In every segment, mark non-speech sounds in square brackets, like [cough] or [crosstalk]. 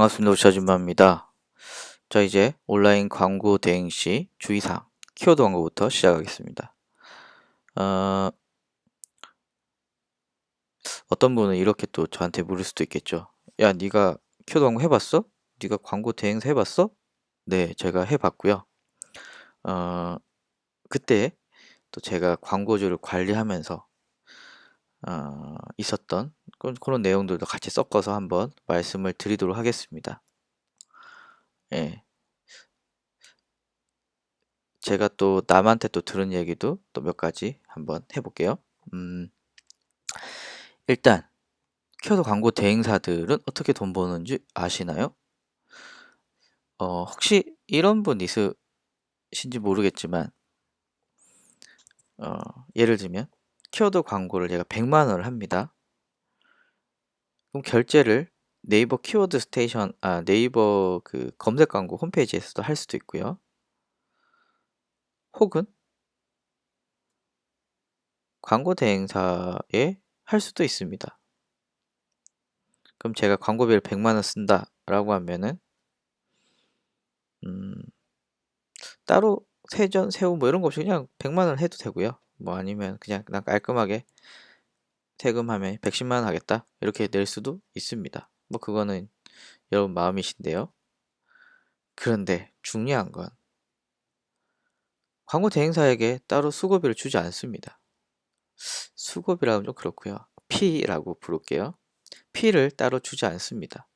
반갑습니다. 우차준마입니다. 자, 이제 온라인 광고 대행 시 주의사항, 키워드 광고부터 시작하겠습니다. 어, 어떤 분은 이렇게 또 저한테 물을 수도 있겠죠. 야, 네가 키워드 광고 해봤어? 네가 광고 대행사 해봤어? 네, 제가 해봤고요. 어, 그때 또 제가 광고주를 관리하면서 어, 있었던 그런, 내용들도 같이 섞어서 한번 말씀을 드리도록 하겠습니다. 예. 제가 또 남한테 또 들은 얘기도 또 몇 가지 한번 해볼게요. 음, 일단 키워드 광고 대행사들은 어떻게 돈 버는지 아시나요? 어, 혹시 이런 분 있으신지 모르겠지만 어, 예를 들면 키워드 광고를 제가 100만 원을 합니다. 그럼 결제를 네이버 키워드 스테이션, 아, 네이버 그 검색 광고 홈페이지에서도 할 수도 있고요. 혹은 광고 대행사에 할 수도 있습니다. 그럼 제가 광고비를 100만 원 쓴다 라고 하면은 음, 따로 세전, 세후 뭐 이런 거 없이 그냥 100만 원 해도 되고요. 뭐 아니면 그냥 깔끔하게 세금하면 110만 원 하겠다 이렇게 낼 수도 있습니다. 뭐 그거는 여러분 마음이신데요. 그런데 중요한 건 광고 대행사에게 따로 수고비를 주지 않습니다. 수고비라면 좀 그렇고요. 피라고 부를게요. 피를 따로 주지 않습니다.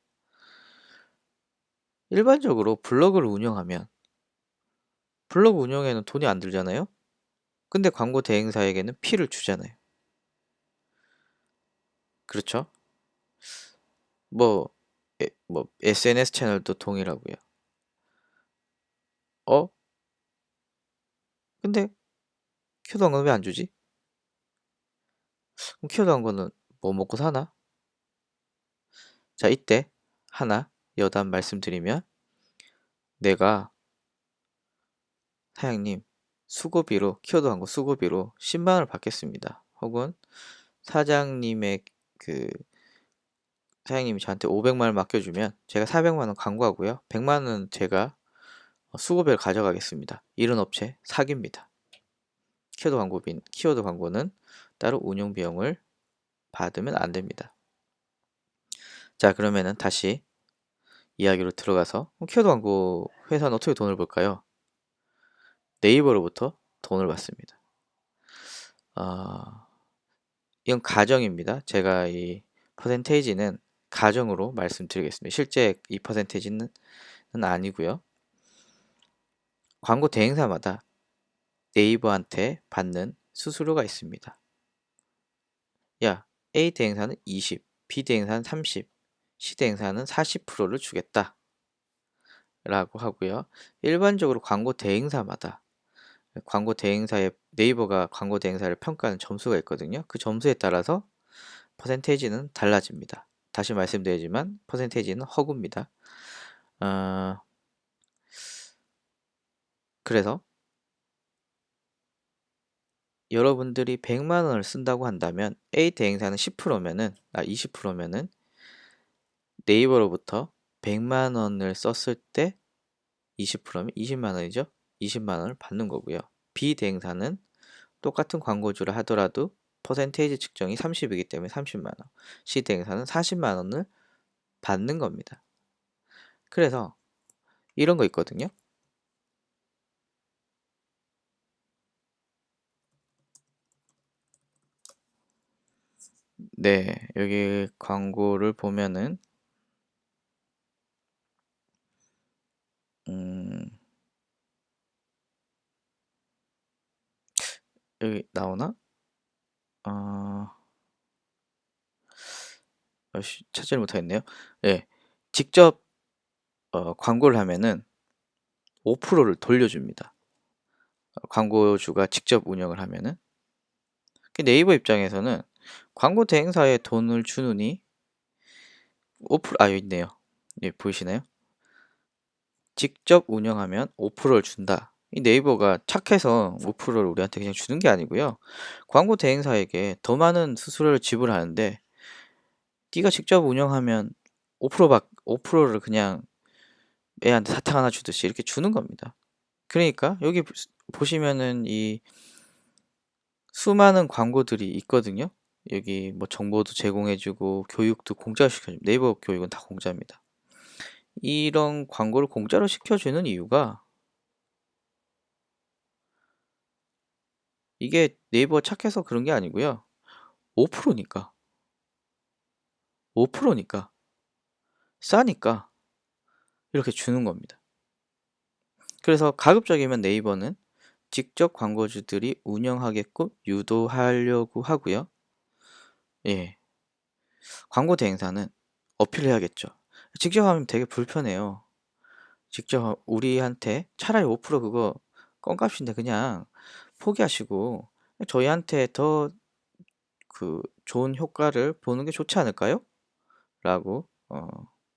일반적으로 블로그를 운영하면 블로그 운영에는 돈이 안 들잖아요. 근데 광고 대행사에게는 피를 주잖아요. 그렇죠? 뭐, 에, 뭐 SNS 채널도 동일하고요. 어? 근데 키워드 광고는 왜 안 주지? 그럼 키워드 광고는 뭐 먹고 사나? 자, 이때 하나 여담 말씀드리면 내가 사장님 수고비로 키워드 광고 수고비로 10만 원을 받겠습니다. 혹은 사장님의 그 사장님이 저한테 500만 원 맡겨주면 제가 400만 원 광고하고요. 100만 원 제가 수고비를 가져가겠습니다. 이런 업체 사기입니다. 키워드 광고비, 키워드 광고는 따로 운영 비용을 받으면 안 됩니다. 자, 그러면은 다시 이야기로 들어가서 키워드 광고 회사는 어떻게 돈을 벌까요? 네이버로부터 돈을 받습니다. 어, 이건 가정입니다. 제가 이 퍼센테이지는 가정으로 말씀드리겠습니다. 실제 이 퍼센테이지는 아니고요. 광고 대행사마다 네이버한테 받는 수수료가 있습니다. 야, A 대행사는 20, B 대행사는 30, C 대행사는 40%를 주겠다. 라고 하고요. 일반적으로 광고 대행사마다 광고 대행사의 네이버가 광고 대행사를 평가하는 점수가 있거든요. 그 점수에 따라서 퍼센테이지는 달라집니다. 다시 말씀드리지만 퍼센테이지는 허구입니다. 어, 그래서 여러분들이 100만 원을 쓴다고 한다면 A 대행사는 10%면은 아 20%면은 네이버로부터 100만 원을 썼을 때 20%면 20만 원이죠. 20만 원을 받는 거고요. B 대행사는 똑같은 광고주를 하더라도 퍼센테이지 측정이 30이기 때문에 30만 원. C 대행사는 40만 원을 받는 겁니다. 그래서 이런 거 있거든요. 네, 여기 광고를 보면은 음, 여기 나오나? 어, 찾지를 못하겠네요. 네, 직접 어, 광고를 하면은 5%를 돌려줍니다. 어, 광고주가 직접 운영을 하면은 그 네이버 입장에서는 광고 대행사에 돈을 주느니 5%, 아, 여기 있네요. 예, 보이시나요? 직접 운영하면 5%를 준다. 이 네이버가 착해서 5%를 우리한테 그냥 주는 게 아니고요. 광고 대행사에게 더 많은 수수료를 지불하는데 네가 직접 운영하면 5% 받, 5%를 그냥 애한테 사탕 하나 주듯이 이렇게 주는 겁니다. 그러니까 여기 보- 보시면은 이 수많은 광고들이 있거든요. 여기 뭐 정보도 제공해주고 교육도 공짜로 시켜줍니다. 네이버 교육은 다 공짜입니다. 이런 광고를 공짜로 시켜주는 이유가 이게 네이버 착해서 그런 게 아니고요. 5%니까. 5%니까. 싸니까 이렇게 주는 겁니다. 그래서 가급적이면 네이버는 직접 광고주들이 운영하게끔 유도하려고 하고요. 예. 광고 대행사는 어필해야겠죠. 직접 하면 되게 불편해요. 직접 우리한테 차라리 5% 그거 껌값인데 그냥 포기하시고 저희한테 더 그 좋은 효과를 보는 게 좋지 않을까요? 라고 어,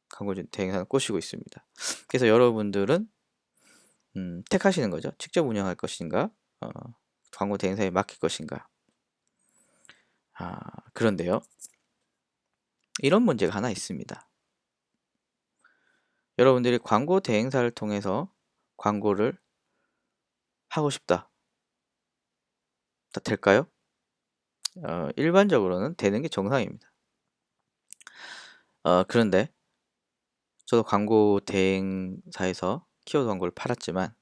광고주 대행사는 꼬시고 있습니다. 그래서 여러분들은 음, 택하시는 거죠. 직접 운영할 것인가, 어, 광고 대행사에 맡길 것인가. 아, 그런데요. 이런 문제가 하나 있습니다. 여러분들이 광고 대행사를 통해서 광고를 하고 싶다. 다 될까요? 어, 일반적으로는 되는 게 정상입니다. 어, 그런데 저도 광고 대행사에서 키워드 광고를 팔았지만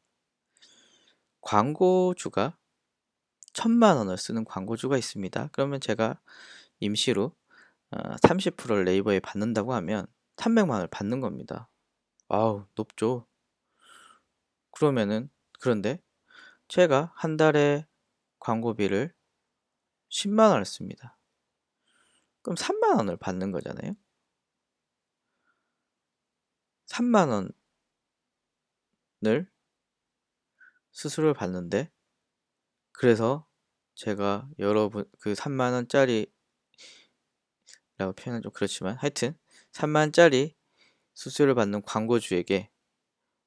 광고주가 천만 원을 쓰는 광고주가 있습니다. 그러면 제가 임시로 어, 30%를 네이버에 받는다고 하면 300만 원을 받는 겁니다. 아우, 높죠. 그러면은 그런데 제가 한 달에 광고비를 10만 원을 씁니다. 그럼 3만 원을 받는 거잖아요. 3만 원을 수수료를 받는데 그래서 제가 여러분 그 3만 원짜리 라고 표현은 좀 그렇지만 하여튼 3만 원짜리 수수료를 받는 광고주에게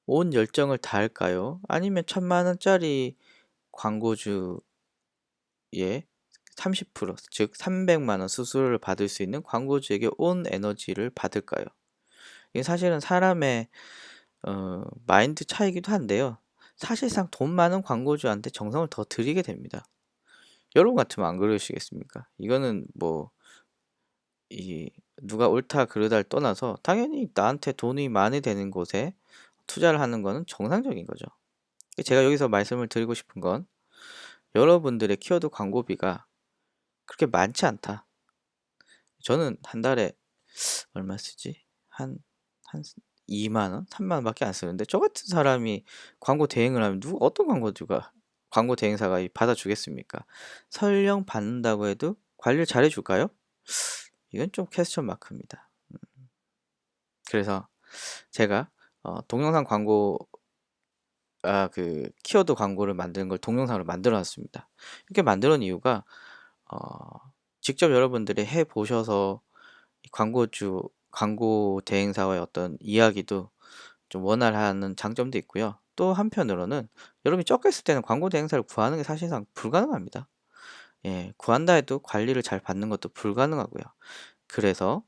온 열정을 다할까요? 아니면 천만 원짜리 광고주 의 30%, 즉 300만 원 수수료를 받을 수 있는 광고주에게 온 에너지를 받을까요? 이게 사실은 사람의 어, 마인드 차이기도 한데요. 사실상 돈 많은 광고주한테 정성을 더 들이게 됩니다. 여러분 같으면 안 그러시겠습니까? 이거는 뭐, 이, 누가 옳다 그르다를 떠나서 당연히 나한테 돈이 많이 되는 곳에 투자를 하는 거는 정상적인 거죠. 제가 여기서 말씀을 드리고 싶은 건 여러분들의 키워드 광고비가 그렇게 많지 않다. 저는 한 달에 얼마 쓰지? 한, 한 2만 원, 3만 원 밖에 안 쓰는데 저 같은 사람이 광고 대행을 하면 누구 어떤 광고주가 광고 대행사가 받아주겠습니까? 설령 받는다고 해도 관리를 잘해 줄까요? 이건 좀 퀘스천 마크입니다. 음. 그래서 제가 어, 동영상 광고 아, 그 키워드 광고를 만드는 걸 동영상으로 만들어 놨습니다. 이렇게 놓은 이유가 어, 직접 여러분들이 해 보셔서 광고주 광고 대행사와의 어떤 이야기도 좀 원활하는 장점도 있고요. 또 한편으로는 여러분이 적게 쓸 때는 광고 대행사를 구하는 게 사실상 불가능합니다. 예, 구한다 해도 관리를 잘 받는 것도 불가능하고요. 그래서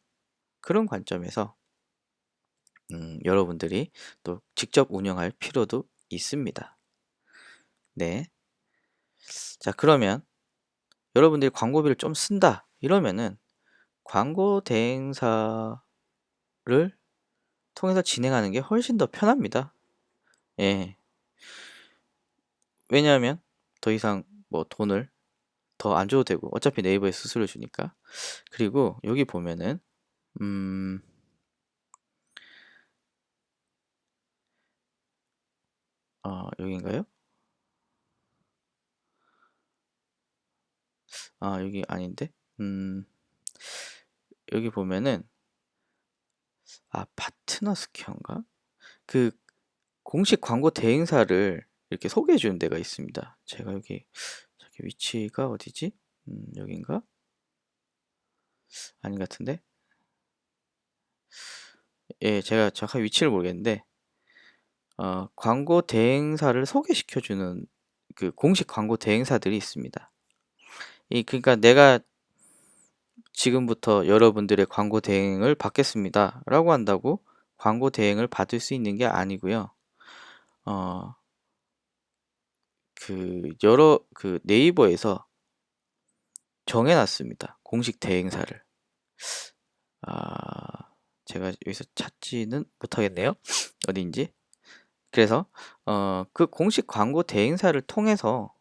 그런 관점에서 음, 여러분들이 또 직접 운영할 필요도 있습니다. 네. 자, 그러면 여러분들이 광고비를 좀 쓴다 이러면은 광고 대행사를 통해서 진행하는 게 훨씬 더 편합니다. 예. 왜냐하면 더 이상 뭐 돈을 더 안 줘도 되고 어차피 네이버에 수수료 주니까 그리고 여기 보면은 음 어, 여기인가요? 아, 여기 아닌데? 음, 여기 보면은, 아, 파트너 스퀘어인가? 그, 공식 광고 대행사를 이렇게 소개해 주는 데가 있습니다. 제가 여기, 저기 위치가 어디지? 음, 여긴가? 아닌 것 같은데? 예, 제가 정확한 위치를 모르겠는데, 어, 광고 대행사를 소개시켜 주는 그 공식 광고 대행사들이 있습니다. 이, 그러니까 내가 지금부터 여러분들의 광고 대행을 받겠습니다. 라고 한다고 광고 대행을 받을 수 있는 게 아니고요. 어, 그 여러 그 네이버에서 정해놨습니다. 공식 대행사를. 아, 제가 여기서 찾지는 못하겠네요. [laughs] 어디인지. 그래서 어, 그 공식 광고 대행사를 통해서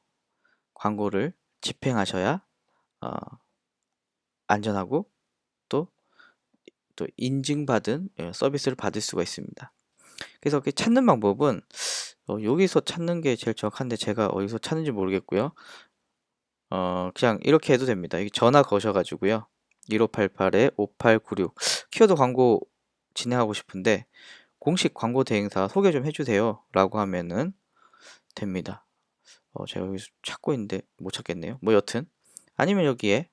광고를 집행하셔야 어, 안전하고 또, 또 인증받은 예, 서비스를 받을 수가 있습니다. 그래서 그 찾는 방법은 어, 여기서 찾는 게 제일 정확한데 제가 어디서 찾는지 모르겠고요. 어, 그냥 이렇게 해도 됩니다. 전화 거셔가지고요. 1588-5896 키워드 광고 진행하고 싶은데 공식 광고 대행사 소개 좀 해주세요 라고 하면은 됩니다. 어, 제가 여기 찾고 있는데 못 찾겠네요. 뭐 여튼 아니면 여기에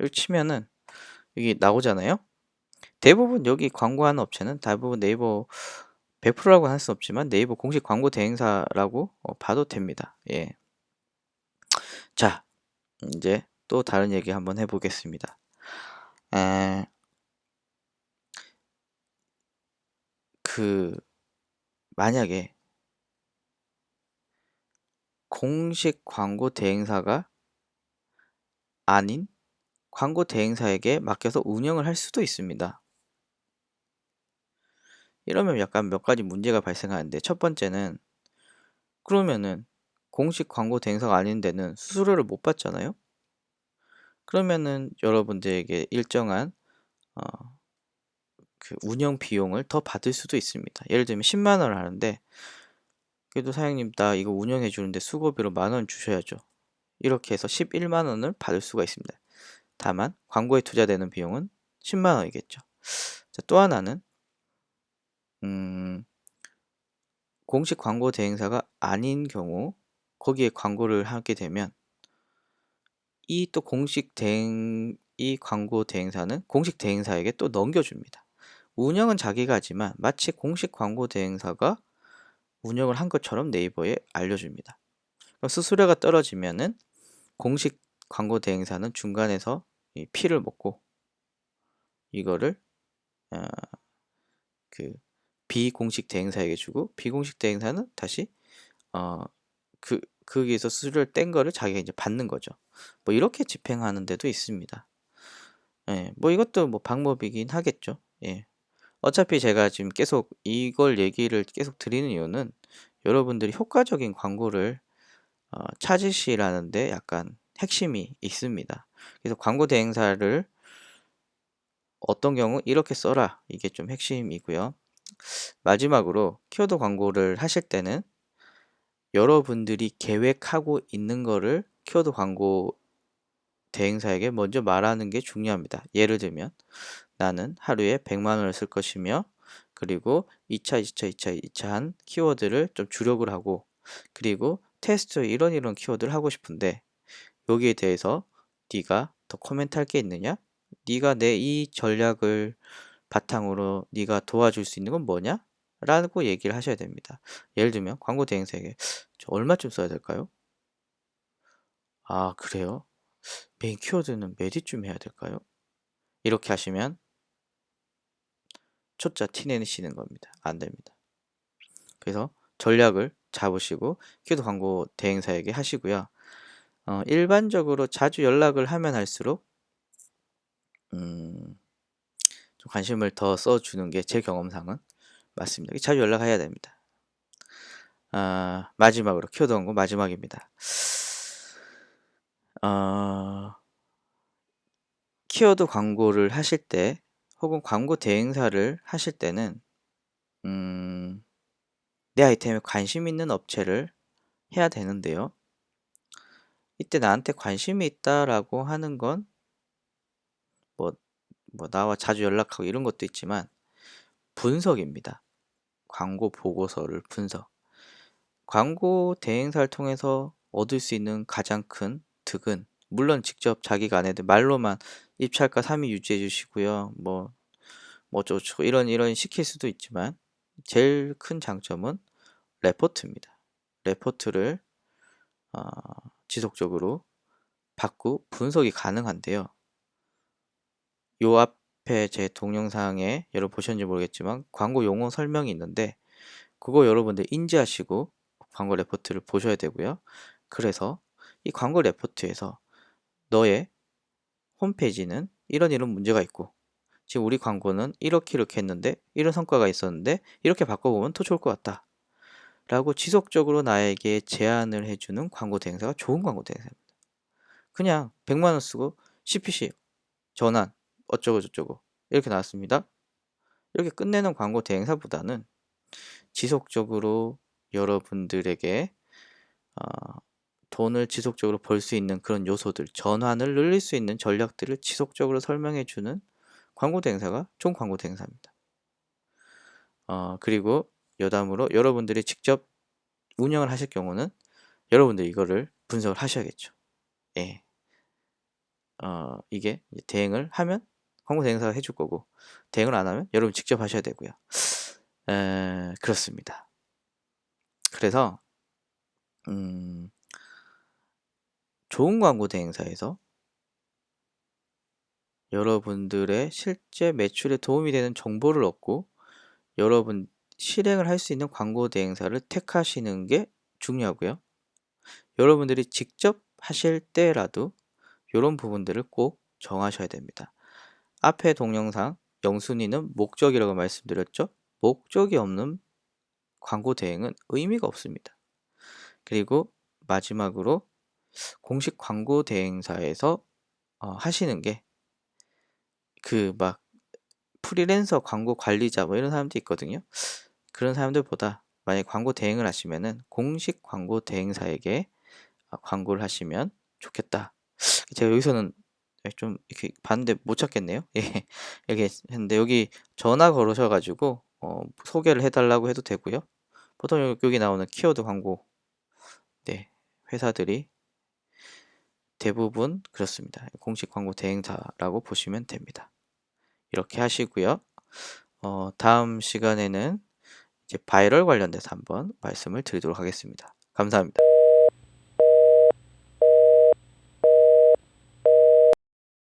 여기 치면은 여기 나오잖아요. 대부분 여기 광고하는 업체는 대부분 네이버 100%라고 할 수 없지만 네이버 공식 광고 대행사라고 어, 봐도 됩니다. 예. 자, 이제 또 다른 얘기 한번 해보겠습니다. 에, 그 만약에 공식 광고 대행사가 아닌 광고 대행사에게 맡겨서 운영을 할 수도 있습니다. 이러면 약간 몇 가지 문제가 발생하는데 첫 번째는 그러면은 공식 광고 대행사가 아닌 데는 수수료를 못 받잖아요. 그러면은 여러분들에게 일정한 어, 그 운영 비용을 더 받을 수도 있습니다. 예를 들면 10만 원을 하는데 그래도 사장님 나 이거 운영해 주는데 수고비로 만 원 주셔야죠. 이렇게 해서 11만 원을 받을 수가 있습니다. 다만 광고에 투자되는 비용은 10만 원이겠죠. 자, 또 하나는 음, 공식 광고 대행사가 아닌 경우 거기에 광고를 하게 되면 이 또 공식 대행 이 광고 대행사는 공식 대행사에게 또 넘겨줍니다. 운영은 자기가 하지만 마치 공식 광고 대행사가 운영을 한 것처럼 네이버에 알려줍니다. 수수료가 떨어지면은 공식 광고 대행사는 중간에서 피를 먹고 이거를 어, 그 비공식 대행사에게 주고 비공식 대행사는 다시 어, 그 거기에서 수수료를 뗀 거를 자기가 이제 받는 거죠. 뭐 이렇게 집행하는 데도 있습니다. 예, 뭐 이것도 뭐 방법이긴 하겠죠. 예. 어차피 제가 지금 계속 이걸 얘기를 계속 드리는 이유는 여러분들이 효과적인 광고를 어, 찾으시라는데 약간 핵심이 있습니다. 그래서 광고 대행사를 어떤 경우 이렇게 써라 이게 좀 핵심이고요. 마지막으로 키워드 광고를 하실 때는 여러분들이 계획하고 있는 거를 키워드 광고 대행사에게 먼저 말하는 게 중요합니다. 예를 들면 나는 하루에 100만 원을 쓸 것이며 그리고 2차, 2차, 2차, 2차 한 키워드를 좀 주력을 하고 그리고 테스트 이런 이런 키워드를 하고 싶은데 여기에 대해서 네가 더 코멘트 할 게 있느냐? 네가 내 이 전략을 바탕으로 네가 도와줄 수 있는 건 뭐냐? 라고 얘기를 하셔야 됩니다. 예를 들면 광고 대행사에게 저 얼마쯤 써야 될까요? 아 그래요? 메인 키워드는 메디쯤 해야 될까요? 이렇게 하시면 초짜 티내시는 겁니다. 안 됩니다. 그래서 전략을 잡으시고 키워드 광고 대행사에게 하시고요. 어, 일반적으로 자주 연락을 하면 할수록 음, 좀 관심을 더 써주는 게 제 경험상은 맞습니다. 자주 연락해야 됩니다. 아, 마지막으로 키워드 광고 마지막입니다. 어, 키워드 광고를 하실 때 혹은 광고 대행사를 하실 때는 음, 내 아이템에 관심 있는 업체를 해야 되는데요. 이때 나한테 관심이 있다라고 하는 건 뭐, 뭐 나와 자주 연락하고 이런 것도 있지만 분석입니다. 광고 보고서를 분석. 광고 대행사를 통해서 얻을 수 있는 가장 큰 득은 물론 직접 자기가 안 해도 말로만 입찰가 3위 유지해 주시고요. 뭐, 뭐 어쩌고 이런 이런 시킬 수도 있지만 제일 큰 장점은 레포트입니다. 레포트를 어, 지속적으로 받고 분석이 가능한데요. 요 앞 에 제 동영상에 여러분 보셨는지 모르겠지만 광고 용어 설명이 있는데 그거 여러분들 인지하시고 광고 레포트를 보셔야 되고요. 그래서 이 광고 레포트에서 너의 홈페이지는 이런 이런 문제가 있고 지금 우리 광고는 이렇게 이렇게 했는데 이런 성과가 있었는데 이렇게 바꿔보면 더 좋을 것 같다. 라고 지속적으로 나에게 제안을 해주는 광고 대행사가 좋은 광고 대행사입니다. 그냥 100만 원 쓰고 CPC 전환 어쩌고 저쩌고 이렇게 나왔습니다. 이렇게 끝내는 광고 대행사보다는 지속적으로 여러분들에게 어, 돈을 지속적으로 벌 수 있는 그런 요소들, 전환을 늘릴 수 있는 전략들을 지속적으로 설명해 주는 광고 대행사가 좋은 광고 대행사입니다. 어, 그리고 여담으로 여러분들이 직접 운영을 하실 경우는 여러분들 이거를 분석을 하셔야겠죠. 예. 어, 이게 대행을 하면 광고 대행사가 해줄 거고 대행을 안 하면 여러분 직접 하셔야 되고요. 에, 그렇습니다. 그래서 음, 좋은 광고 대행사에서 여러분들의 실제 매출에 도움이 되는 정보를 얻고 여러분 실행을 할 수 있는 광고 대행사를 택하시는 게 중요하고요. 여러분들이 직접 하실 때라도 이런 부분들을 꼭 정하셔야 됩니다. 앞에 동영상 영순이는 목적이라고 말씀드렸죠. 목적이 없는 광고 대행은 의미가 없습니다. 그리고 마지막으로 공식 광고 대행사에서 어, 하시는 게 그 막 프리랜서 광고 관리자 뭐 이런 사람도 있거든요. 그런 사람들보다 만약 광고 대행을 하시면은 공식 광고 대행사에게 어, 광고를 하시면 좋겠다. 제가 여기서는 좀 이렇게 봤는데 못 찾겠네요. [laughs] 예, 이렇게 했는데 여기 전화 걸으셔가지고 어, 소개를 해달라고 해도 되고요. 보통 여- 여기 나오는 키워드 광고 네 회사들이 대부분 그렇습니다. 공식 광고 대행사라고 보시면 됩니다. 이렇게 하시고요. 어, 다음 시간에는 이제 바이럴 관련돼서 한번 말씀을 드리도록 하겠습니다. 감사합니다.